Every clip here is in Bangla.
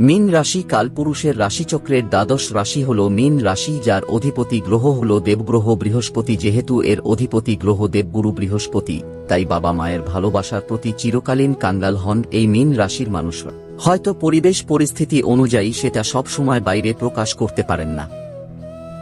মীন রাশি কালপুরুষের রাশিচক্রের দ্বাদশ রাশি হল মীন রাশি, যার অধিপতি গ্রহ হল দেবগ্রহ বৃহস্পতি, যেহেতু এর অধিপতি গ্রহ দেবগুরু বৃহস্পতি, তাই বাবা মায়ের ভালোবাসার প্রতি চিরকালীন কাঙ্গাল হন এই মীন রাশির মানুষরা হয়তো পরিবেশ পরিস্থিতি অনুযায়ী সেটা সবসময় বাইরে প্রকাশ করতে পারেন না।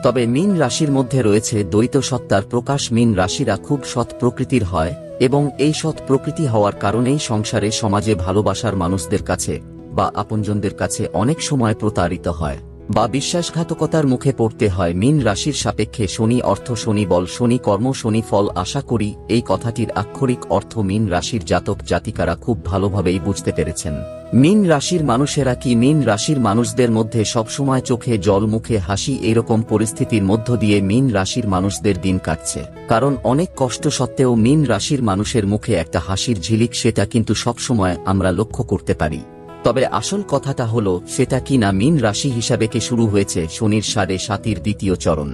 তবে মীন রাশির মধ্যে রয়েছে দ্বৈত সত্তার প্রকাশ। মীন রাশিরা খুব সৎ প্রকৃতির হয় এবং এই সৎ প্রকৃতি হওয়ার কারণেই সংসারে, সমাজে ভালোবাসার মানুষদের কাছে বা আপনজনদের কাছে অনেক সময় প্রতারিত হয় বা বিশ্বাসঘাতকতার মুখে পড়তে হয়। মিন রাশির সাপেক্ষে শনি অর্থ শনি বল, শনি কর্ম, শনি ফল আশা করি এই কথাটির আক্ষরিক অর্থ মিন রাশির জাতক জাতিকারা খুব ভালোভাবেই বুঝতে পেরেছেন। মিন রাশির মানুষেরা কি মিন রাশির মানুষদের মধ্যে সবসময় চোখে জল, মুখে হাসি এরকম পরিস্থিতির মধ্য দিয়ে মিন রাশির মানুষদের দিন কাটছে? কারণ অনেক কষ্ট সত্ত্বেও মিন রাশির মানুষের মুখে একটা হাসির ঝিলিক, সেটা কিন্তু সবসময় আমরা লক্ষ্য করতে পারি। তবে আসল কথাটা হল, সেটা কি না মিন রাশি হিসাবে কে শুরু হয়েছে শনির সাড়ে সাতির দ্বিতীয় চরণ।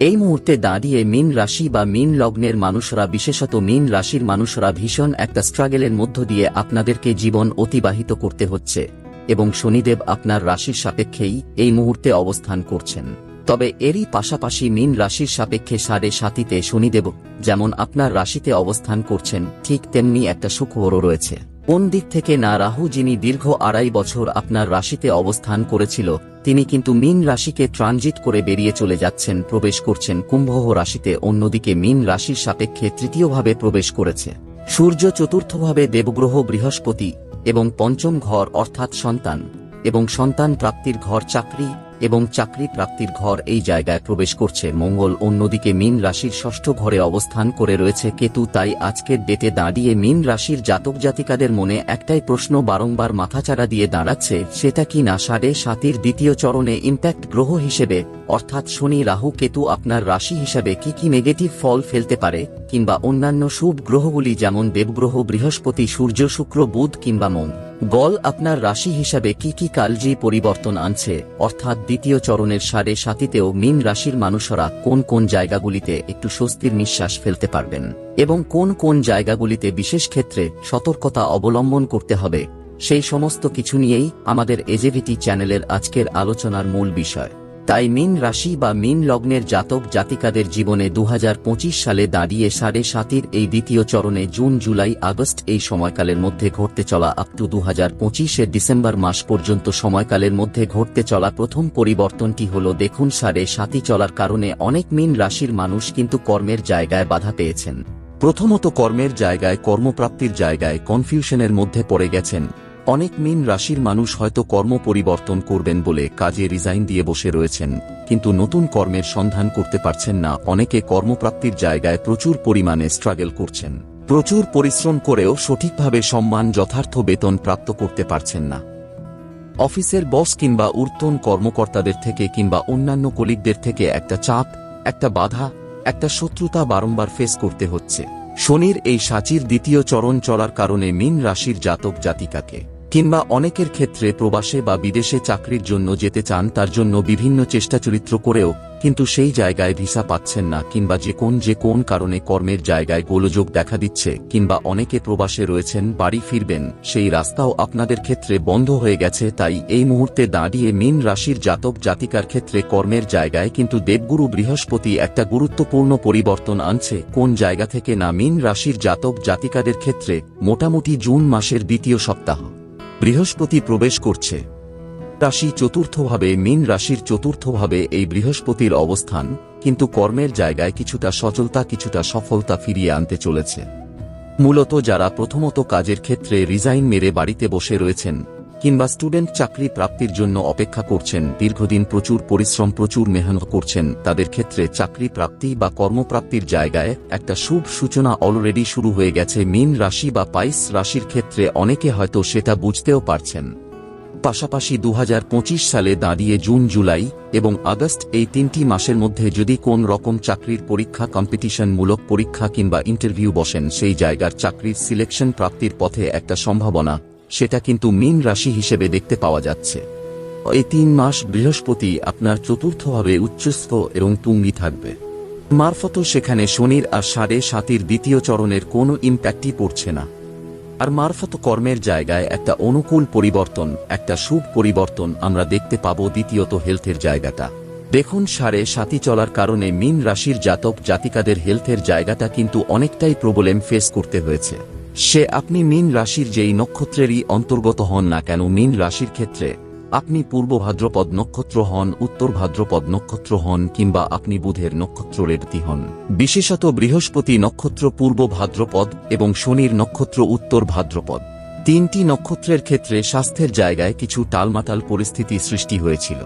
এই মুহূর্তে দাঁড়িয়ে মিন রাশি বা মিন লগ্নের মানুষরা, বিশেষত মিন রাশির মানুষরা ভীষণ একটা স্ট্রাগেলের মধ্য দিয়ে আপনাদেরকে জীবন অতিবাহিত করতে হচ্ছে এবং শনিদেব আপনার রাশির সাপেক্ষেই এই মুহূর্তে অবস্থান করছেন। তবে এরই পাশাপাশি মিন রাশির সাপেক্ষে সাড়ে সাতিতে শনিদেব, যেমন আপনার রাশিতে অবস্থান করছেন, ঠিক তেমনি একটা সুখবরও রয়েছে। কোন দিক থেকে না রাহু যিনি দীর্ঘ আড়াই বছর আপনার রাশিতে অবস্থান করেছিল, তিনি কিন্তু মিন রাশিকে ট্রানজিট করে বেরিয়ে চলে যাচ্ছেন, প্রবেশ করছেন কুম্ভ রাশিতে, অন্যদিকে মিন রাশির সাপেক্ষে তৃতীয়ভাবে প্রবেশ করেছে। সূর্য চতুর্থভাবে দেবগ্রহ বৃহস্পতি এবং পঞ্চম ঘর অর্থাৎ সন্তান এবং সন্তান প্রাপ্তির ঘর চাকরি এবং চাকরি প্রাপ্তির ঘর এই জায়গায় প্রবেশ করছে। মঙ্গল অন্যদিকে মিন রাশির ষষ্ঠ ঘরে অবস্থান করে রয়েছে কেতু, তাই আজকের ডেটে দাঁড়িয়ে মিন রাশির জাতক জাতিকাদের মনে একটাই প্রশ্ন বারংবার মাথাচাড়া দিয়ে দাঁড়াচ্ছে, সেটা কি না সাড়ে সাতির দ্বিতীয় চরণে ইম্প্যাক্ট গ্রহ হিসেবে? অর্থাৎ শনি, রাহু, কেতু আপনার রাশি হিসাবে কি কি নেগেটিভ ফল ফেলতে পারে? কিংবা অন্যান্য শুভ গ্রহগুলি যেমন দেবগ্রহ, বৃহস্পতি, সূর্য, শুক্র, বুধ কিংবা মং গল আপনার রাশি হিসাবে কি কি কালজি পরিবর্তন আনছে? অর্থাৎ দ্বিতীয় চরণের সাড়ে সাতিতেও মিন রাশির মানুষরা কোন কোন জায়গাগুলিতে একটু স্বস্তির নিঃশ্বাস ফেলতে পারবেন? এবং কোন কোন জায়গাগুলিতে বিশেষ ক্ষেত্রে সতর্কতা অবলম্বন করতে হবে? সেই সমস্ত কিছু নিয়েই আমাদের এজেভিটি চ্যানেলের আজকের আলোচনার মূল বিষয়। তাই মিন রাশি বা মিন লগ্নের জাতক জাতিকাদের জীবনে দুহাজার পঁচিশ সালে দাঁড়িয়ে সাড়ে সাতির এই দ্বিতীয় চরণে জুন, জুলাই, আগস্ট এই সময়কালের মধ্যে ঘটতে চলা আপ টু দু হাজার ডিসেম্বর মাস পর্যন্ত সময়কালের মধ্যে ঘটতে চলা প্রথম পরিবর্তনটি হল দেখুন সাড়ে সাতি চলার কারণে অনেক মিন রাশির মানুষ কিন্তু কর্মের জায়গায় বাধা পেয়েছেন। প্রথমত কর্মের জায়গায়, কর্মপ্রাপ্তির জায়গায় কনফিউশনের মধ্যে পড়ে গেছেন। অনেক মিন রাশির মানুষ হয়তো কর্ম পরিবর্তন করবেন বলে কাজে রিজাইন দিয়ে বসে রয়েছেন, কিন্তু নতুন কর্মের সন্ধান করতে পারছেন না, অনেকে কর্মপ্রাপ্তির জায়গায় প্রচুর পরিমাণে স্ট্রাগল করছেন। প্রচুর পরিশ্রম করেও সঠিকভাবে সম্মান যথার্থ বেতন প্রাপ্ত করতে পারছেন না। অফিসের বস কিংবা ঊর্ধ্বন কর্মকর্তাদের থেকে কিংবা অন্যান্য কলিগদের থেকে একটা চাপ, একটা বাধা, একটা শত্রুতা বারংবার ফেস করতে হচ্ছে। শনির এই সাচির দ্বিতীয় চরণ চলার কারণে মিন রাশির জাতক জাতিকাকে কিংবা অনেকের ক্ষেত্রে প্রবাসে বা বিদেশে চাকরির জন্য যেতে চান তার জন্য বিভিন্ন চেষ্টা চরিত্র করেও কিন্তু সেই জায়গায় ভিসা পাচ্ছেন না কিংবা যে কোন যে কোন কারণে কর্মের জায়গায় গোলযোগ দেখা দিচ্ছে কিংবা অনেকে প্রবাসে রয়েছেন, বাড়ি ফিরবেন, সেই রাস্তাও আপনাদের ক্ষেত্রে বন্ধ হয়ে গেছে তাই এই মুহূর্তে দাঁড়িয়ে মিন রাশির জাতক জাতিকার ক্ষেত্রে কর্মের জায়গায় কিন্তু দেবগুরু বৃহস্পতি একটা গুরুত্বপূর্ণ পরিবর্তন আনছে। কোন জায়গা থেকে না মিন রাশির জাতক জাতিকাদের ক্ষেত্রে? মোটামুটি জুন মাসের দ্বিতীয় সপ্তাহ। বৃহস্পতি প্রবেশ করছে। রাশি চতুর্থভাবে, মীন রাশির চতুর্থভাবে এই বৃহস্পতির অবস্থান, কিন্তু কর্মের জায়গায় কিছুটা সচলতা, কিছুটা সফলতা ফিরিয়ে আনতে চলেছে। মূলত যারা প্রথমত কাজের ক্ষেত্রে রিজাইন মেরে বাড়িতে বসে রয়েছেন কিংবা স্টুডেন্ট চাকরি প্রাপ্তির জন্য অপেক্ষা করছেন, দীর্ঘদিন প্রচুর পরিশ্রম, প্রচুর মেহনত করছেন, তাদের ক্ষেত্রে চাকরি প্রাপ্তি বা কর্মপ্রাপ্তির জায়গায় একটা শুভ সূচনা অলরেডি শুরু হয়ে গেছে, মিন রাশি বা পাইস রাশির ক্ষেত্রে অনেকে হয়তো সেটা বুঝতেও পারছেন। পাশাপাশি দু হাজার পঁচিশ সালে দাঁড়িয়ে জুন, জুলাই এবং আগস্ট এই তিনটি মাসের মধ্যে যদি কোন রকম চাকরির পরীক্ষা, কম্পিটিশনমূলক পরীক্ষা কিংবা ইন্টারভিউ বসেন, সেই জায়গার চাকরির সিলেকশন প্রাপ্তির পথে একটা সম্ভাবনা। সেটা কিন্তু মিন রাশি হিসেবে দেখতে পাওয়া যাচ্ছে। এই তিন মাস বৃহস্পতি আপনার চতুর্থভাবে উচ্চস্থ এবং তুঙ্গি থাকবে। মারফত সেখানে শনির আর সাড়ে সাতির দ্বিতীয় চরণের কোনো ইম্প্যাক্টই পড়ছে না। আর মারফত কর্মের জায়গায় একটা অনুকূল পরিবর্তন, একটা শুভ পরিবর্তন আমরা দেখতে পাব দ্বিতীয়ত হেলথের জায়গাটা। দেখুন, সাড়ে সাথী চলার কারণে মিন রাশির জাতক জাতিকাদের হেলথের জায়গাটা কিন্তু অনেকটাই প্রবলেম ফেস করতে হয়েছে। সে আপনি মিন রাশির যেই নক্ষত্রেরই অন্তর্গত হন না কেন, মীন রাশির ক্ষেত্রে আপনি পূর্ব ভাদ্রপদ নক্ষত্র হন, উত্তর ভাদ্রপদ নক্ষত্র হন, কিংবা আপনি বুধের নক্ষত্র রেবতী হন। বিশেষত বৃহস্পতি নক্ষত্র পূর্ব ভাদ্রপদ এবং শনির নক্ষত্র উত্তর ভাদ্রপদ। তিনটি নক্ষত্রের ক্ষেত্রে স্বাস্থ্যের জায়গায় কিছু টালমাটাল পরিস্থিতি সৃষ্টি হয়েছিল।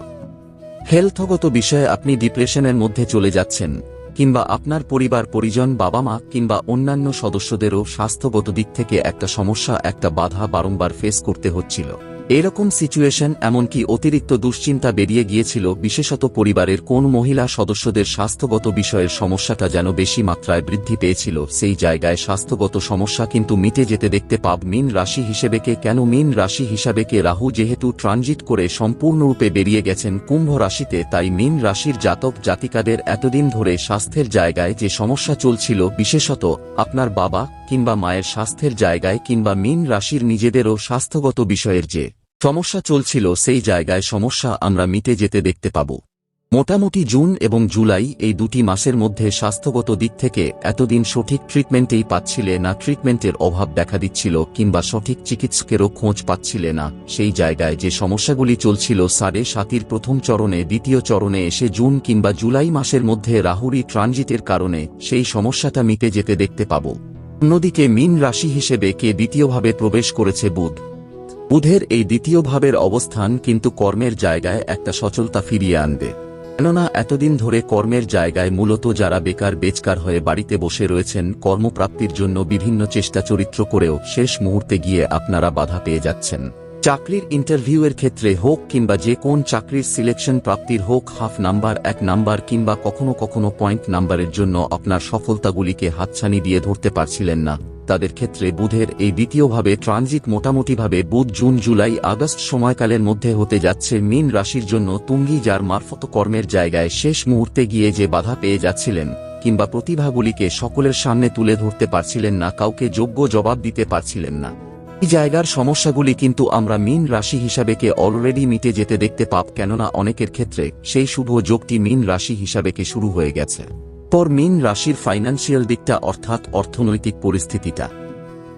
হেলথগত বিষয়ে আপনি ডিপ্রেশনের মধ্যে চলে যাচ্ছেন। কিংবা আপনার পরিবার, পরিজন বাবা মা কিংবা অন্যান্য সদস্যদেরও স্বাস্থ্যগত দিক থেকে একটা সমস্যা, একটা বাধা বারংবার ফেস করতে হচ্ছিল। এরকম সিচুয়েশন এমনকি অতিরিক্ত দুশ্চিন্তা বেরিয়ে গিয়েছিল বিশেষত পরিবারের কোন মহিলা সদস্যদের স্বাস্থ্যগত বিষয়ের সমস্যাটা যেন বেশি মাত্রায় বৃদ্ধি পেয়েছিল, সেই জায়গায় স্বাস্থ্যগত সমস্যা কিন্তু মিটে যেতে দেখতে পাব মিন রাশি হিসেবেকে কেন মিন রাশি হিসাবেকে রাহু যেহেতু ট্রানজিট করে সম্পূর্ণরূপে বেরিয়ে গেছেন কুম্ভ রাশিতে, তাই মিন রাশির জাতক জাতিকাদের এতদিন ধরে স্বাস্থ্যের জায়গায় যে সমস্যা চলছিল, বিশেষত আপনার বাবা কিংবা মায়ের স্বাস্থ্যের জায়গায় কিংবা মিন রাশির নিজেদেরও স্বাস্থ্যগত বিষয়ের যে সমস্যা চলছিল সেই জায়গায় সমস্যা আমরা মিটে যেতে দেখতে পাব। মোটামুটি জুন এবং জুলাই এই দুটি মাসের মধ্যে স্বাস্থ্যগত দিক থেকে এতদিন সঠিক ট্রিটমেন্টেই পাচ্ছিলে না, ট্রিটমেন্টের অভাব দেখা দিচ্ছিল কিংবা সঠিক চিকিৎসকেরও খোঁজ পাচ্ছিলে না। সেই জায়গায় যে সমস্যাগুলি চলছিল সাড়ে সাতির প্রথম চরণে, দ্বিতীয় চরণে এসে জুন কিংবা জুলাই মাসের মধ্যে রাহুরি ট্রানজিটের কারণে সেই সমস্যাটা মিটে যেতে দেখতে পাব। অন্যদিকে মিন রাশি হিসেবে কে দ্বিতীয়ভাবে প্রবেশ করেছে বুধ। বুধের এই দ্বিতীয় ভাবের অবস্থান কিন্তু কর্মের জায়গায় একটা সচলতা ফিরিয়ে আনবে। কেননা এতদিন ধরে কর্মের জায়গায় মূলত যারা বেকার বেচকার হয়ে বাড়িতে বসে রয়েছেন, কর্মপ্রাপ্তির জন্য বিভিন্ন চেষ্টা চরিত্র করেও শেষ মুহূর্তে গিয়ে আপনারা বাধা পেয়ে যাচ্ছেন। চাকরির ইন্টারভিউয়ের ক্ষেত্রে হোক কিংবা যে কোন চাকরির সিলেকশন প্রাপ্তির হোক, হাফ নাম্বার, এক নাম্বার কিংবা কখনো কখনো পয়েন্ট নাম্বারের জন্য আপনার সফলতাগুলিকে হাতছানি দিয়ে ধরতে পারছিলেন না। তাদের ক্ষেত্রে বুধের এই দ্বিতীয়ভাবে ট্রানজিট মোটামুটিভাবে বুধ জুন জুলাই আগস্ট সময়কালের মধ্যে হতে যাচ্ছে মিন রাশির জন্য তুঙ্গি যার মারফত কর্মের জায়গায় শেষ মুহূর্তে গিয়ে যে বাধা পেয়ে যাচ্ছিলেন, কিংবা প্রতিভাগুলিকে সকলের সামনে তুলে ধরতে পারছিলেন না, কাউকে যোগ্য জবাব দিতে পারছিলেন না। এই জায়গার সমস্যাগুলি কিন্তু আমরা মিন রাশি হিসাবেকে অলরেডি মিটে যেতে দেখতে পাব, কেননা অনেকের ক্ষেত্রে সেই শুভ যোগটি মিন রাশি হিসাবেকে শুরু হয়ে গেছে। পর মিন রাশির ফাইন্যান্সিয়াল দিকটা অর্থাৎ অর্থনৈতিক পরিস্থিতিটা।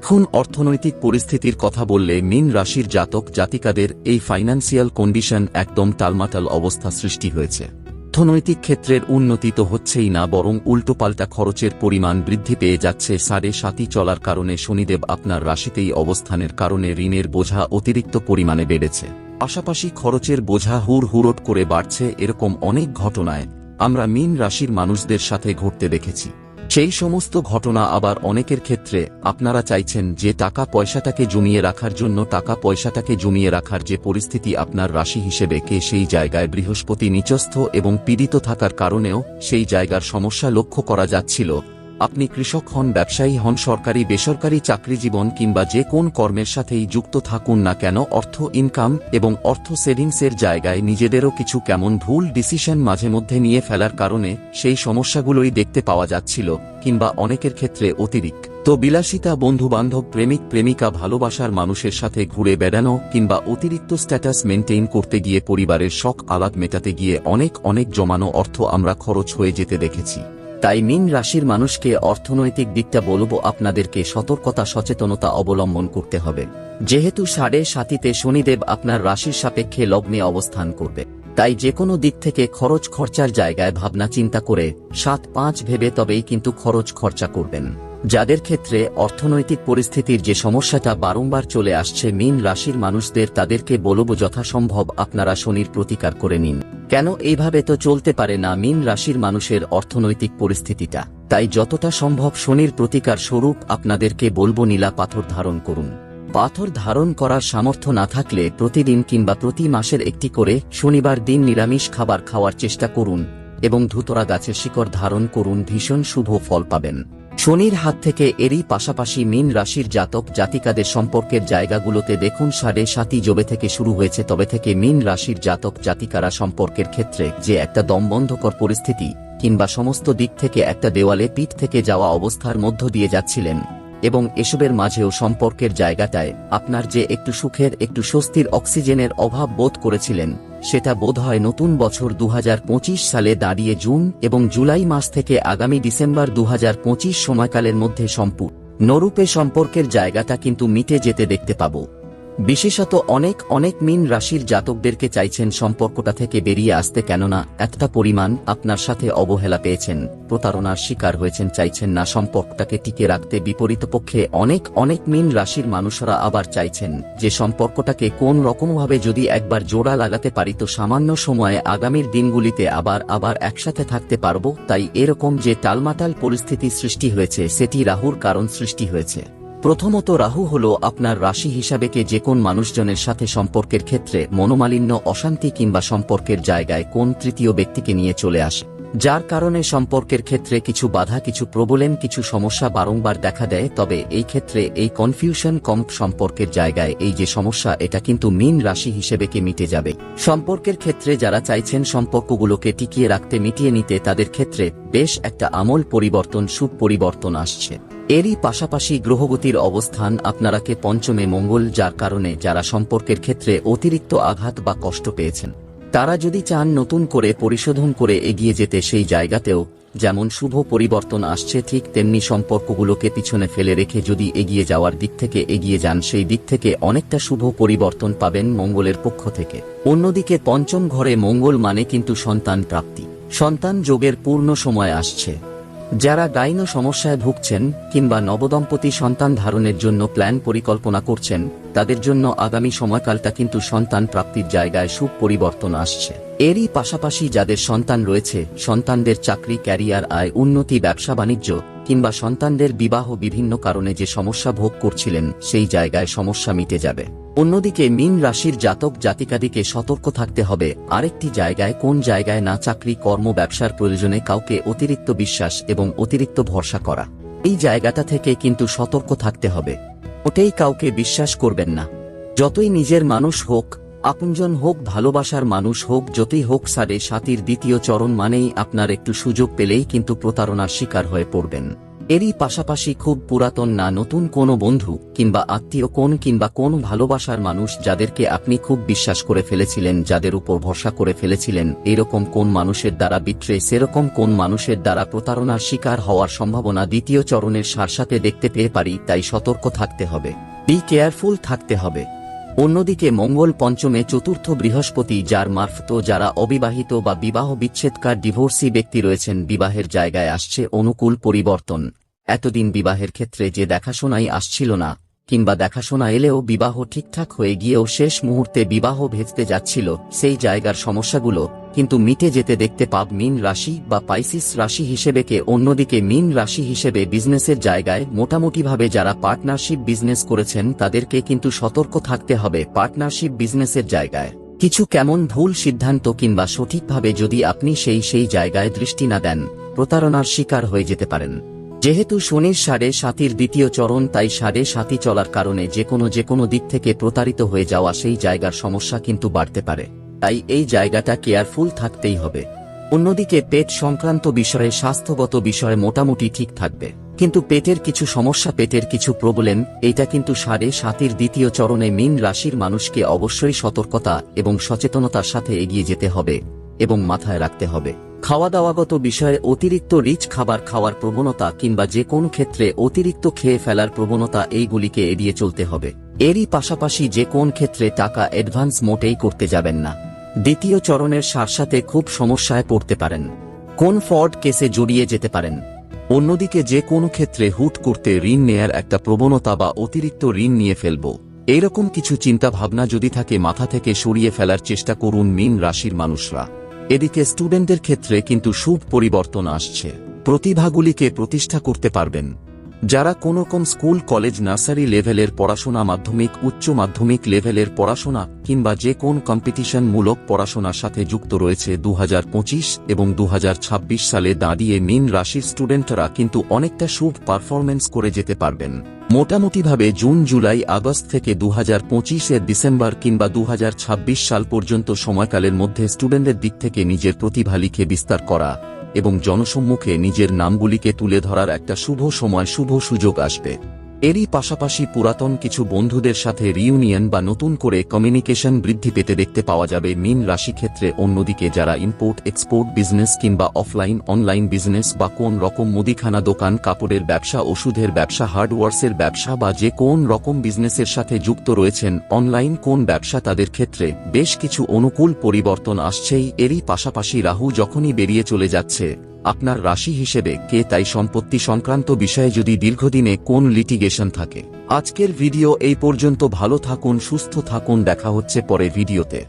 এখন অর্থনৈতিক পরিস্থিতির কথা বললে মিন রাশির জাতক জাতিকাদের এই ফাইন্যান্সিয়াল কন্ডিশন একদম টালমাটাল অবস্থা সৃষ্টি হয়েছে। অর্থনৈতিক ক্ষেত্রের উন্নতি তো হচ্ছেই না, বরং উল্টোপাল্টা খরচের পরিমাণ বৃদ্ধি পেয়ে যাচ্ছে সাড়ে সাতি চলার কারণে শনিদেব আপনার রাশিতেই অবস্থানের কারণে ঋণের বোঝা অতিরিক্ত পরিমাণে বেড়েছে। পাশাপাশি খরচের বোঝা হুর হুরট করে বাড়ছে, এরকম অনেক ঘটনায় আমরা মিন রাশির মানুষদের সাথে ঘটতে দেখেছি। সেই সমস্ত ঘটনা আবার অনেকের ক্ষেত্রে আপনারা চাইছেন যে টাকা পয়সাটাকে জমিয়ে রাখার জন্য, টাকা পয়সাটাকে জমিয়ে রাখার যে পরিস্থিতি আপনার রাশি হিসেবে কে সেই জায়গায় বৃহস্পতি নিচস্থ এবং পীড়িত থাকার কারণেও সেই জায়গার সমস্যা লক্ষ্য করা যাচ্ছিল। আপনি কৃষক হন, ব্যবসায়ী হন, সরকারি, বেসরকারি চাকরি জীবন কিংবা যে কোন কর্মের সাথেই যুক্ত থাকুন না কেন, অর্থ ইনকাম এবং অর্থ সেভিংসের জায়গায় নিজেদেরও কিছু কেমন ভুল ডিসিশন মাঝে মধ্যে নিয়ে ফেলার কারণে সেই সমস্যাগুলোই দেখতে পাওয়া যাচ্ছিল, কিংবা অনেকের ক্ষেত্রে অতিরিক্ত। তো বিলাসিতা, বন্ধুবান্ধব, প্রেমিক, প্রেমিকা, ভালোবাসার মানুষের সাথে ঘুরে বেড়ানো কিংবা অতিরিক্ত স্ট্যাটাস মেনটেইন করতে গিয়ে পরিবারের শখ আলাদ মেটাতে গিয়ে অনেক অনেক জমানো অর্থ আমরা খরচ হয়ে যেতে দেখেছি। তাই মিন রাশির মানুষকে অর্থনৈতিক দিকটা বলব আপনাদেরকে সতর্কতা, সচেতনতা অবলম্বন করতে হবে। যেহেতু সাড়ে সাতিতে শনিদেব আপনার রাশির সাপেক্ষে লগ্নে অবস্থান করবে। তাই যে কোনো দিক থেকে খরচ খরচার জায়গায় ভাবনা চিন্তা করে সাত পাঁচ ভেবে তবেই কিন্তু খরচ খরচা করবেন। যাদের ক্ষেত্রে অর্থনৈতিক পরিস্থিতির যে সমস্যাটা বারংবার চলে আসছে, মিন রাশির মানুষদের তাদেরকে বলব যথাসম্ভব আপনারা শনির প্রতিকার করে নিন। কেন এইভাবে তো চলতে পারে না মিন রাশির মানুষের অর্থনৈতিক পরিস্থিতিটা? তাই যতটা সম্ভব শনির প্রতিকার স্বরূপ আপনাদেরকে বলব নীলা পাথর ধারণ করুন। পাথর ধারণ করার সামর্থ্য না থাকলে প্রতিদিন কিংবা প্রতি মাসের একটি করে শনিবার দিন নিরামিষ খাবার খাওয়ার চেষ্টা করুন এবং ধুতরা গাছের শিকড় ধারণ করুন, ভীষণ শুভ ফল পাবেন। শনির হাত থেকে এরই পাশাপাশি মিন রাশির জাতক জাতিকাদের সম্পর্কের জায়গাগুলোতে দেখুন সাড়ে সাতই জবে থেকে শুরু হয়েছে, তবে থেকে মিন রাশির জাতক জাতিকারা সম্পর্কের ক্ষেত্রে যে একটা দমবন্ধকর পরিস্থিতি কিংবা সমস্ত দিক থেকে একটা দেওয়ালে পিঠ থেকে যাওয়া অবস্থার মধ্য দিয়ে যাচ্ছিলেন। এবং এসবের মাঝেও সম্পর্কের জায়গাটায় আপনার যে একটু সুখের, একটু স্বস্তির অক্সিজেনের অভাব বোধ করেছিলেন, সেটা বোধ হয় নতুন বছর দু হাজার পঁচিশ সালে দাঁড়িয়ে জুন এবং জুলাই মাস থেকে আগামী ডিসেম্বর দু হাজার পঁচিশ সময়কালের মধ্যে সম্পূর্ণ, নরূপে সম্পর্কের জায়গাটা কিন্তু মিটে যেতে দেখতে পাবো। বিশেষত অনেক অনেক মিন রাশির জাতকদেরকে চাইছেন সম্পর্কটা থেকে বেরিয়ে আসতে কেননা একটা পরিমাণ আপনার সাথে অবহেলা পেয়েছেন, প্রতারণার শিকার হয়েছেন, চাইছেন না সম্পর্কটাকে টিকে রাখতে। বিপরীত পক্ষে অনেক অনেক মিন রাশির মানুষরা আবার চাইছেন যে সম্পর্কটাকে কোন রকমভাবে যদি একবার জোড়া লাগাতে পারি তো সামান্য সময়ে আগামীর দিনগুলিতে আবার আবার একসাথে থাকতে পারব। তাই এরকম যে টালমাটাল পরিস্থিতি সৃষ্টি হয়েছে, সেটি রাহুর কারণ সৃষ্টি হয়েছে। প্রথমত রাহু হল আপনার রাশি হিসাবে কে যে কোন মানুষজনের সাথে সম্পর্কের ক্ষেত্রে মনোমালিন্য, অশান্তি কিংবা সম্পর্কের জায়গায় কোন তৃতীয় ব্যক্তিকে নিয়ে চলে আসে। যার কারণে সম্পর্কের ক্ষেত্রে কিছু বাধা, কিছু প্রবলেম, কিছু সমস্যা বারংবার দেখা দেয়, তবে এই ক্ষেত্রে এই কনফিউশন কম সম্পর্কের জায়গায়, এই যে সমস্যা, এটা কিন্তু মিন রাশি হিসেবে কে মিটে যাবে। সম্পর্কের ক্ষেত্রে যারা চাইছেন সম্পর্কগুলোকে টিকিয়ে রাখতে, মিটিয়ে নিতে, তাদের ক্ষেত্রে বেশ একটা আমল পরিবর্তন সুপ পরিবর্তন আসছে। এরই পাশাপাশি গ্রহগতির অবস্থান আপনারাকে পঞ্চমে মঙ্গল, যার কারণে যারা সম্পর্কের ক্ষেত্রে অতিরিক্ত আঘাত বা কষ্ট পেয়েছেন, তারা যদি চান নতুন করে পরিশোধন করে এগিয়ে যেতে সেই জায়গাতেও, যেমন শুভ পরিবর্তন আসছে ঠিক তেমনি সম্পর্কগুলোকে পিছনে ফেলে রেখে যদি এগিয়ে যাওয়ার দিক থেকে এগিয়ে যান, সেই দিক থেকে অনেকটা শুভ পরিবর্তন পাবেন মঙ্গলের পক্ষ থেকে। অন্যদিকে পঞ্চম ঘরে মঙ্গল মানে কিন্তু সন্তান প্রাপ্তি। সন্তান যোগের পূর্ণ সময় আসছে। যারা গাইন সমস্যায় ভুগছেন কিংবা নবদম্পতি সন্তান ধারণের জন্য প্ল্যান পরিকল্পনা করছেন, তাদের জন্য আগামী সময়কালটা কিন্তু সন্তান প্রাপ্তির জায়গায় সুখ পরিবর্তন আসছে। এরই পাশাপাশি যাদের সন্তান রয়েছে, সন্তানদের চাকরি, ক্যারিয়ার, আয়, উন্নতি, ব্যবসা, বাণিজ্য, কিংবা সন্তানদের বিবাহ বিভিন্ন কারণে যে সমস্যা ভোগ করছিলেন, সেই জায়গায় সমস্যা মিটে যাবে। অন্যদিকে মিন রাশির জাতক জাতিকাদিকে সতর্ক থাকতে হবে, আরেকটি জায়গায় কোন জায়গায় না চাকরি, কর্ম, ব্যবসার প্রয়োজনে কাউকে অতিরিক্ত বিশ্বাস এবং অতিরিক্ত ভরসা করা। এই জায়গাটা থেকে কিন্তু সতর্ক থাকতে হবে। ওটাই কাউকে বিশ্বাস করবেন না। যতই নিজের মানুষ হোক আপনজন হোক ভালোবাসার মানুষ হোক, যতই হোক সাড়ে সাতির দ্বিতীয় চরণ মানেই আপনার একটু সুযোগ পেলেই কিন্তু প্রতারণার শিকার হয়ে পড়বেন। এরই পাশাপাশি খুব পুরাতন না নতুন কোনো বন্ধু কিংবা আত্মীয় কোন কিংবা কোন ভালোবাসার মানুষ যাদেরকে আপনি খুব বিশ্বাস করে ফেলেছিলেন, যাদের উপর ভরসা করে ফেলেছিলেন, এরকম কোন মানুষের দ্বারা বিট্রে, সেরকম কোন মানুষের দ্বারা প্রতারণার শিকার হওয়ার সম্ভাবনা দ্বিতীয় চরণের সারসাথে দেখতে পেয়ে পারি, তাই সতর্ক থাকতে হবে। বি কেয়ারফুল থাকতে হবে। অন্যদিকে মঙ্গল পঞ্চমে চতুর্থ বৃহস্পতি, যার মারফত যারা অবিবাহিত বা বিবাহ বিচ্ছেদকার ডিভোর্সি ব্যক্তি রয়েছেন, বিবাহের জায়গায় আসছে অনুকূল পরিবর্তন। এতদিন বিবাহের ক্ষেত্রে যে দেখাশোনাই আসছিল না। কিংবা দেখাশোনা এলেও বিবাহ ঠিকঠাক হয়ে গিয়েও শেষ মুহূর্তে বিবাহ ভেজতে যাচ্ছিল সেই জায়গার সমস্যাগুলো, কিন্তু মিটে যেতে দেখতে পাব মিন রাশি বা পাইসিস রাশি হিসেবে কে অন্যদিকে মিন রাশি হিসেবে বিজনেসের জায়গায় মোটামুটিভাবে যারা পার্টনারশিপ বিজনেস করেছেন তাদেরকে কিন্তু সতর্ক থাকতে হবে পার্টনারশিপ বিজনেসের জায়গায়। কিছু কেমন ভুল সিদ্ধান্ত কিংবা সঠিকভাবে যদি আপনি সেই সেই জায়গায় দৃষ্টি না দেন, প্রতারণার শিকার হয়ে যেতে পারেন। যেহেতু শনির সাড়ে সাতির দ্বিতীয় চরণ, তাই সাড়ে সাতি চলার কারণে যে কোনো যে কোনো দিক থেকে প্রতারিত হয়ে যাওয়া সেই জায়গার সমস্যা কিন্তু বাড়তে পারে। তাই এই জায়গাটা কেয়ারফুল থাকতেই হবে। অন্যদিকে পেট সংক্রান্ত বিষয়ে, স্বাস্থ্যগত বিষয়ে মোটামুটি ঠিক থাকবে। কিন্তু পেটের কিছু সমস্যা, পেটের কিছু প্রবলেম এটা কিন্তু সাড়ে সাতির দ্বিতীয় চরণে মিন রাশির মানুষকে অবশ্যই সতর্কতা এবং সচেতনতার সাথে এগিয়ে যেতে হবে এবং মাথায় রাখতে হবে। খাওয়া দাওয়াগত বিষয়ে অতিরিক্ত রিচ খাবার খাওয়ার প্রবণতা কিংবা যে কোন ক্ষেত্রে অতিরিক্ত খেয়ে ফেলার প্রবণতা এইগুলিকে এড়িয়ে চলতে হবে। এরই পাশাপাশি যে কোন ক্ষেত্রে টাকা অ্যাডভান্স মোটেই করতে যাবেন না। দ্বিতীয় চরণের সারসাথে খুব সমস্যায় পড়তে পারেন। কোন ফর্ড কেসে জড়িয়ে যেতে পারেন। অন্যদিকে যে কোনো ক্ষেত্রে হুট করতে ঋণ নেয়ার একটা প্রবণতা বা অতিরিক্ত ঋণ নিয়ে ফেলব। এইরকম কিছু চিন্তা ভাবনা যদি থাকে মাথা থেকে সরিয়ে ফেলার চেষ্টা করুন মিন রাশির মানুষরা। এদিকে স্টুডেন্টদের ক্ষেত্রে কিন্তু শুভ পরিবর্তন আসছে। প্রতিভাগুলিকে প্রতিষ্ঠা করতে পারবেন। যারা কোনো কোন স্কুল, কলেজ, নার্সারি লেভেলের পড়াশোনা মাধ্যমিক, উচ্চ মাধ্যমিক লেভেলের পড়াশোনা কিংবা যে কোন কম্পিটিশনমূলক পড়াশোনার সাথে যুক্ত রয়েছে দু হাজার পঁচিশ এবং দুহাজার ছাব্বিশ সালে দাঁড়িয়ে মিন রাশির স্টুডেন্টরা কিন্তু অনেকটা শুভ পারফরমেন্স করে যেতে পারবেন। মোটামুটিভাবে জুন, জুলাই, আগস্ট থেকে দু হাজার ডিসেম্বর কিংবা দু হাজার ছাব্বিশ সাল পর্যন্ত সময়কালের মধ্যে স্টুডেন্টদের দিক থেকে নিজের প্রতিভা লিখে বিস্তার করা। এবং জনসম্মুখে নিজের নামগুলিকে তুলে ধরার একটা শুভ সময় শুভ সুযোগ আসবে। এরই পাশাপাশি পুরাতন কিছু বন্ধুদের সাথে রিউনিয়ন বা নতুন করে কমিউনিকেশন বৃদ্ধি পেতে দেখতে পাওয়া যাবে মিন রাশি ক্ষেত্রে অন্যদিকে যারা ইম্পোর্ট এক্সপোর্ট বিজনেস কিংবা অফলাইন অনলাইন বিজনেস বা কোন রকম মুদিখানা দোকান, কাপড়ের ব্যবসা, ওষুধের ব্যবসা হার্ডওয়ার্সের ব্যবসা বা যে কোন রকম বিজনেসের সাথে যুক্ত রয়েছেন অনলাইন কোন ব্যবসা তাদের ক্ষেত্রে বেশ কিছু অনুকূল পরিবর্তন আসছেই। এরই পাশাপাশি রাহু যখনই বেরিয়ে চলে যাচ্ছে আপনার রাশি হিসেবে কে তাই সম্পত্তি সংক্রান্ত বিষয়ে যদি দীর্ঘদিনে কোন লিটিগেশন থাকে। আজকের ভিডিও এই পর্যন্ত, ভালো থাকুন, সুস্থ থাকুন, দেখা হচ্ছে পরে ভিডিওতে